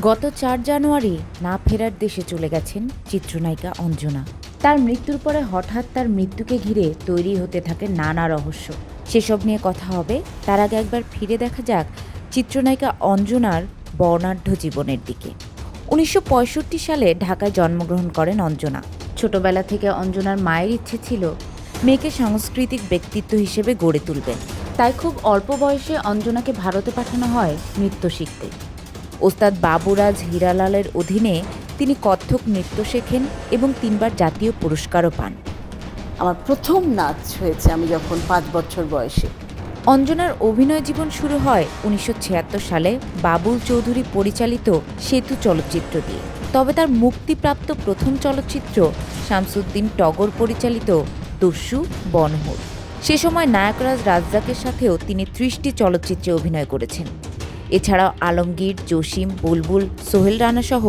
গত চার জানুয়ারি না ফেরার দেশে চলে গেছেন চিত্রনায়িকা অঞ্জনা। তার মৃত্যুর পরে হঠাৎ তার মৃত্যুকে ঘিরে তৈরি হতে থাকে নানা রহস্য। সেসব নিয়ে কথা হবে। তার আগে একবার ফিরে দেখা যাক চিত্রনায়িকা অঞ্জনার বর্ণাঢ্য জীবনের দিকে। উনিশশো পঁয়ষট্টি সালে ঢাকায় জন্মগ্রহণ করেন অঞ্জনা। ছোটবেলা থেকে অঞ্জনার মায়ের ইচ্ছে ছিল মেয়েকে সাংস্কৃতিক ব্যক্তিত্ব হিসেবে গড়ে তুলবেন। তাই খুব অল্প বয়সে অঞ্জনাকে ভারতে পাঠানো হয় নৃত্য শিখতে। ওস্তাদ বাবুরাজ হীরালালের অধীনে তিনি কত্থক নৃত্য শেখেন এবং তিনবার জাতীয় পুরস্কারও পান। আমার প্রথম নাচ হয়েছে আমি যখন পাঁচ বছর বয়সে। অঞ্জনার অভিনয় জীবন শুরু হয় উনিশশো ছিয়াত্তর সালে বাবুল চৌধুরী পরিচালিত সেতু চলচ্চিত্র দিয়ে। তবে তার মুক্তিপ্রাপ্ত প্রথম চলচ্চিত্র শামসুদ্দিন টগর পরিচালিত দস্যু বনহুর সে সময় নায়করাজ রাজ্জাকের সাথেও তিনি ত্রিশটি চলচ্চিত্রে অভিনয় করেছেন। এছাড়াও আলমগীর, জসিম, বুলবুল, সোহেল রানা সহ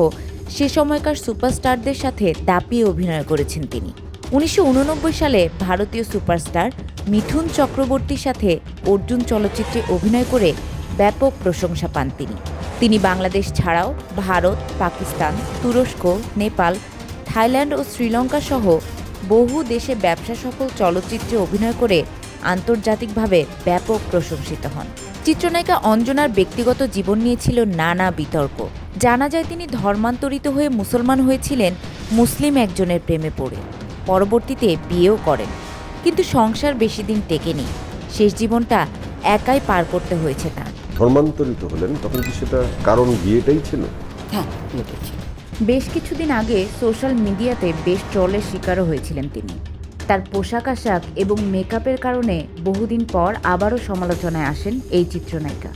সে সময়কার সুপারস্টারদের সাথে দাপিয়ে অভিনয় করেছেন তিনি। উনিশশো উননব্বই সালে ভারতীয় সুপারস্টার মিথুন চক্রবর্তীর সাথে অর্জুন চলচ্চিত্রে অভিনয় করে ব্যাপক প্রশংসা পান তিনি। তিনি বাংলাদেশ ছাড়াও ভারত, পাকিস্তান, তুরস্ক, নেপাল, থাইল্যান্ড ও শ্রীলঙ্কা সহ বহু দেশে ব্যবসা সফল চলচ্চিত্রে অভিনয় করে আন্তর্জাতিকভাবে ব্যাপক প্রশংসিত হন। চিত্রনায়িকা অঞ্জনার ব্যক্তিগত জীবন নিয়ে ছিল নানা বিতর্ক। জানা যায় তিনি ধর্মান্তরিত হয়ে মুসলমান হয়েছিলেন মুসলিম একজনের প্রেমে পড়ে। পরবর্তীতে বিয়েও করেন। কিন্তু সংসার বেশি দিন টেকেনি। শেষ জীবনটা একাই পার করতে হয়েছে তার। ধর্মান্তরিত হলেন তখন কি সেটা কারণ বিয়েটাই ছিল? হ্যাঁ বেশ কিছুদিন আগে সোশ্যাল মিডিয়াতে বেশ ট্রলের শিকারও হয়েছিলেন তিনি। তার পোশাক আশাক এবং মেকআপের কারণে বহুদিন পর আবারও সমালোচনায় আসেন এই চিত্রনায়িকা।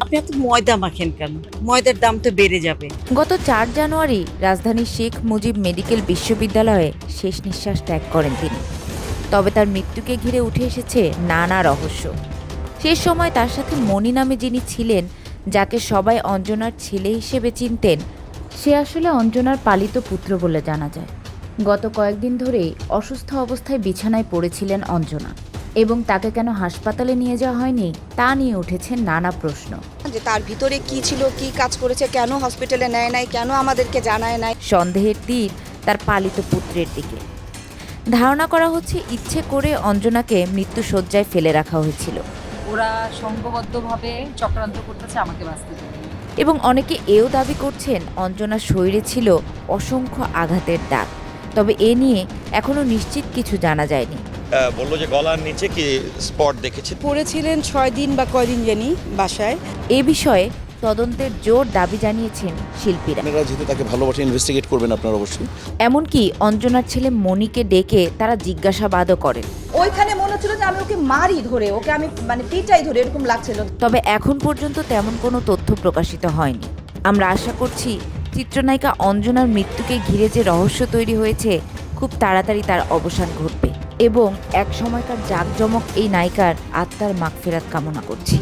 আপনি এত ময়দা মাখেন কেন? ময়দার দাম তো বেড়ে যাবে। গত চার জানুয়ারি রাজধানীর শেখ মুজিব মেডিকেল বিশ্ববিদ্যালয়ে শেষ নিঃশ্বাস ত্যাগ করেন তিনি। তবে তার মৃত্যুকে ঘিরে উঠে এসেছে নানা রহস্য। শেষ সময় তার সাথে মণি নামে যিনি ছিলেন যাকে সবাই অঞ্জনার ছেলে হিসেবে চিনতেন সে আসলে অঞ্জনার পালিত পুত্র বলে জানা যায়। গত কয়েকদিন ধরেই অসুস্থ অবস্থায় বিছানায় পড়েছিলেন অঞ্জনা। এবং তাকে কেন হাসপাতালে নিয়ে যাওয়া হয়নি তা নিয়ে উঠেছে নানা প্রশ্ন। যে তার ভিতরে কি ছিল কি কাজ করেছে কেন হসপিটালে নেয় নাই কেন আমাদেরকে জানায় নাই? সন্দেহের তীর তার পালিত পুত্রের দিকে। ধারণা করা হচ্ছে ইচ্ছে করে অঞ্জনাকে মৃত্যুসজ্জায় ফেলে রাখা হয়েছিল। ওরা সংঘবদ্ধভাবে চক্রান্ত করতেছে আমাকে বাঁচতে এবং অনেকে এও দাবি করছেন অঞ্জনার শরীরে ছিল অসংখ্য আঘাতের দাগ। তবে এ নিয়ে এখনও নিশ্চিত কিছু জানা যায়নি। বলল যে গলার নিচে কি স্পট দেখেছে? পড়েছিলেন ছয় দিন বা কয়দিন জানি বাসায়। এ বিষয়ে তদন্তের জোর দাবি জানিয়েছেন শিল্পীরা। আপনারা যেহেতু তাকে ভালোবাসে ইনভেস্টিগেট করবেন আপনারা অবশ্যই। এমনকি অঞ্জনার ছেলে মণিকে ডেকে তারা জিজ্ঞাসাবাদও করেন। ওইখানে মনে হচ্ছিল যে আমি ওকে মারি ধরে ওকে আমি মানে পিটাই ধরে এরকম লাগছিল। তবে এখন পর্যন্ত তেমন কোনো তথ্য প্রকাশিত হয়নি। আমরা আশা করছি চিত্রনায়িকা অঞ্জনার মৃত্যুকে ঘিরে যে রহস্য তৈরি হয়েছে, খুব তাড়াতাড়ি তার অবসান ঘটবে। এবং এক সময়কার জাঁকজমক এই নায়িকার আত্মার মাগফেরাত কামনা করছি।